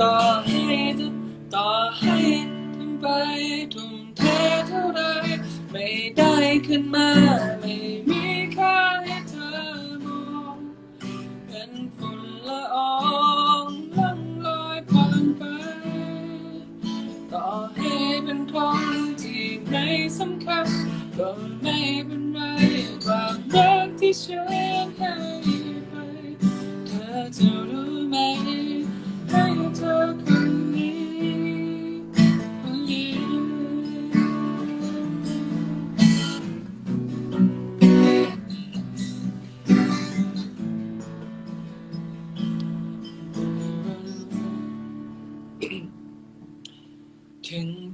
ต่อให้จะต่อให้ทำไปทุ่มเทเท่าไรไม่ได้ขึ้นมา ไม่มีค่าให้เธอมองเป็นฝุ่นละอองล่องลอยผ่านไป ต่อให้เป็นคนที่ไม่สำคัญก็ไม่เป็นไรความรักที่ฉัน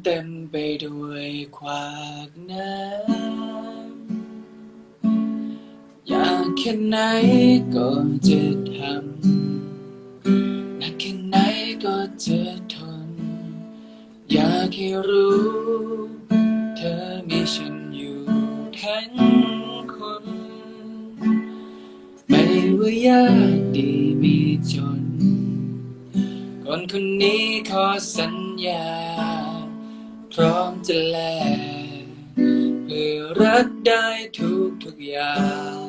เต็มไปด้วยควากน้ำอยากแค่ไหนก็จะทำหนักแค่ไหนก็จะทน อยากให้รู้ เธอมีฉันอยู่ทั้งคน ไม่ว่ายากดีมีจน คนคนนี้ขอสัญญา พร้อมจะแลกเพื่อรักได้ทุกทุกอย่าง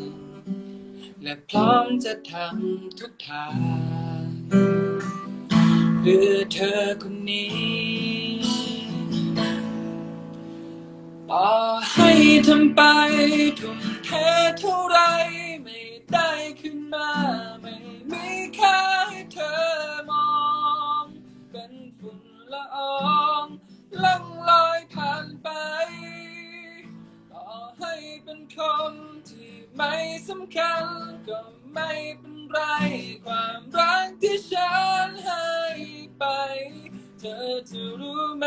และพร้อมจะทำทุกทาง เพื่อเธอคนนี้ต่อให้ทำไปทุ่มเทเท่าไรไม่ได้ขึ้นมา ไม่มีค่าให้เธอมอง เป็นฝุ่นละออง คนที่ไม่สำคัญก็ไม่เป็นไร ความรักที่ฉันให้ไป เธอจะรู้ไหม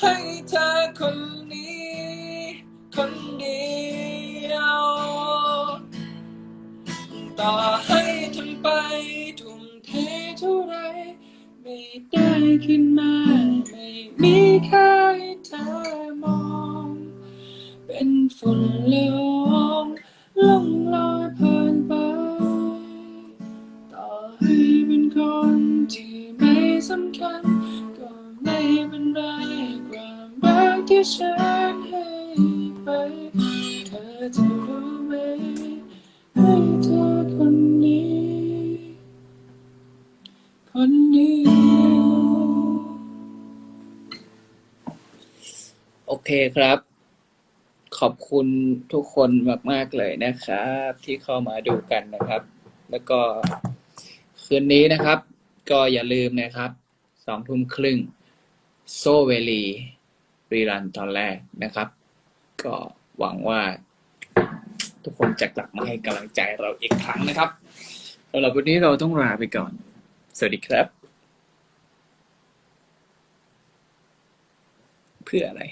ให้เธอคนนี้ คนเดียว ต่อให้ทำไปทุ่มเทเท่าไร ไม่ได้ขึ้นมา ไม่มีค่า ที่ฉันให้ไป เธอจะรู้ไหมให้เธอคนนี้ คนนี้ โอเคครับ ขอบคุณทุกคนมาก ๆ เลยนะครับ ที่เข้ามาดูกันนะครับ แล้วก็คืนนี้นะครับ ก็อย่าลืมนะครับ สองทุ่มครึ่ง โซเวลี รีรันตอนแรกนะครับ ก็หวังว่า ทุกคนจะกลับมาให้กำลังใจเราอีกครั้งนะครับสำหรับวันนี้เราต้องลาไปก่อน สวัสดีครับ เพื่ออะไร